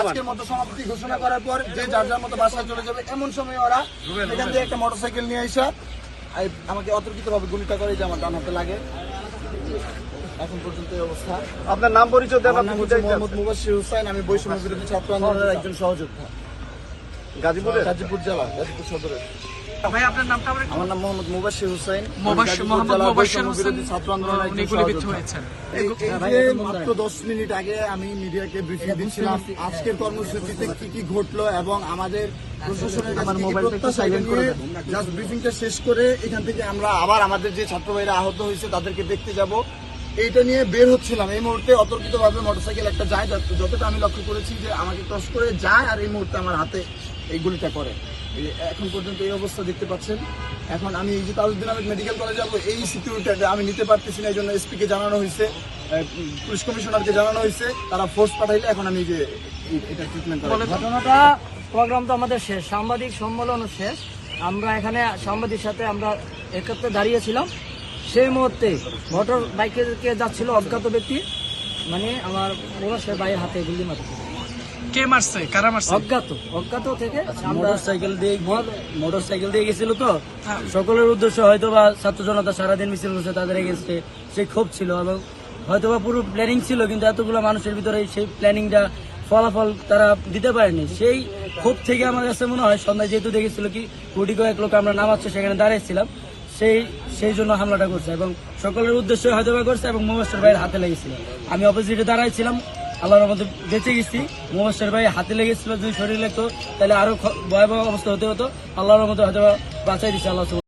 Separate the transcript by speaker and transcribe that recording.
Speaker 1: আজকের মতো সমাপ্তি ঘোষণা করার পর যে যার যার মতো বাসায় চলে যাবে এমন সময় ওরা এখান থেকে একটা মোটরসাইকেল নিয়ে এসে আমাকে অতর্কিত ভাবে গুলিটা করে যে আমার ডান হাতে লাগে। এখন পর্যন্ত এই অবস্থা।
Speaker 2: আপনার নাম পরিচয় দেন আপনি
Speaker 1: মোহাম্মদ মুবাশির হোসেন আমি বৈষম্য বিরোধী ছাত্র আন্দোলনের একজন সহযোদ্ধা।
Speaker 2: গাজীপুরে
Speaker 1: গাজীপুর জেলা গাজীপুর সদরের।
Speaker 3: ভাই আপনার নামটা আবার
Speaker 1: আমার নাম মোহাম্মদ মুবাশির হুসাইন। আমি
Speaker 3: মোহাম্মদ
Speaker 1: জেলার
Speaker 3: হোসেন
Speaker 1: ছাত্র আন্দোলনের
Speaker 3: উনি গুলিবিদ্ধ হয়েছেন।
Speaker 1: এই এই যে মাত্র দশ মিনিট আগে আমি মিডিয়াকে ব্রিফিং দিচ্ছিলাম। আজকের কর্মসূচিতে কি কি ঘটলো এবং আমাদের প্রশাসনের জাস্ট ব্রিফিংটা শেষ করে এখান থেকে আমরা আবার আমাদের যে ছাত্র ভাইরা আহত হয়েছে তাদেরকে দেখতে যাব। এইটা নিয়ে বের হচ্ছিলাম। এই মুহূর্তে অতর্কিত ভাবে মোটরসাইকেল একটা যায় যতটা আমি লক্ষ্য করেছি যে আমাকে ক্রস করে যায় আর এই মুহূর্তে আমার হাতে এই গুলিটা করে এখন পর্যন্ত এই অবস্থা দেখতে পাচ্ছেন। এখন আমি এই যে তাজউদ্দিন আহমেদ মেডিকেল কলেজে যাব এই সিকিউরিটিটা আমি নিতে পারতেছি না এই জন্য এসপি কে জানানো হয়েছে পুলিশ কমিশনারকে জানানো হয়েছে তারা ফোর্স পাঠাইলে এখন আমি যে এটা ট্রিটমেন্ট করা
Speaker 4: ঘটনাটা প্রোগ্রাম তো আমাদের শেষ সাংবাদিক সম্মেলন শেষ। আমরা এখানে সাংবাদিক সাথে আমরা একত্রে দাঁড়িয়েছিলাম। সেই মুহূর্তে মোটর বাইকে যাচ্ছিল অজ্ঞাত ব্যক্তি মানে আমার সে বাইয়ের হাতে গুলি মারছে।
Speaker 3: কে মারছে? কারা মারছে?
Speaker 4: অজ্ঞাত। অজ্ঞাত থেকে আমরা
Speaker 5: মোটর সাইকেল দিয়ে মোটর সাইকেল দিয়ে গেছিল তো?
Speaker 3: হ্যাঁ।
Speaker 5: সকলের উদ্দেশ্য হয়তো বা ছাত্র জনতা সারাদিন মিছিল করছে তাদের এগেনস্টে সেই ক্ষোভ ছিল এবং হয়তো বা পুরো প্ল্যানিং ছিল কিন্তু এতগুলো মানুষের ভিতরে সেই প্ল্যানিংটা ফলাফল তারা দিতে পারেনি। সেই ক্ষোভ থেকে আমার কাছে মনে হয় সন্ধ্যায় যেহেতু দেখেছিল কি কোটি কয়েক লোক আমরা নামাচ্ছে সেখানে দাঁড়িয়েছিলাম সেই সেই জন্য হামলাটা করছে এবং সকলের উদ্দেশ্য হয়তো বা করছে এবং মোবাস্টার ভাইয়ের হাতে লেগেছিল। আমি অপোজিটে দাঁড়াইছিলাম আল্লাহর মধ্যে বেঁচে গেছি। মোবাস্টার ভাই হাতে লেগেছিল, যদি শরীর লাগতো, তাহলে আরও ভয়াবহ অবস্থা হতে হতো। আল্লাহর মধ্যে হয়তো বাঁচাই দিচ্ছে আল্লাহ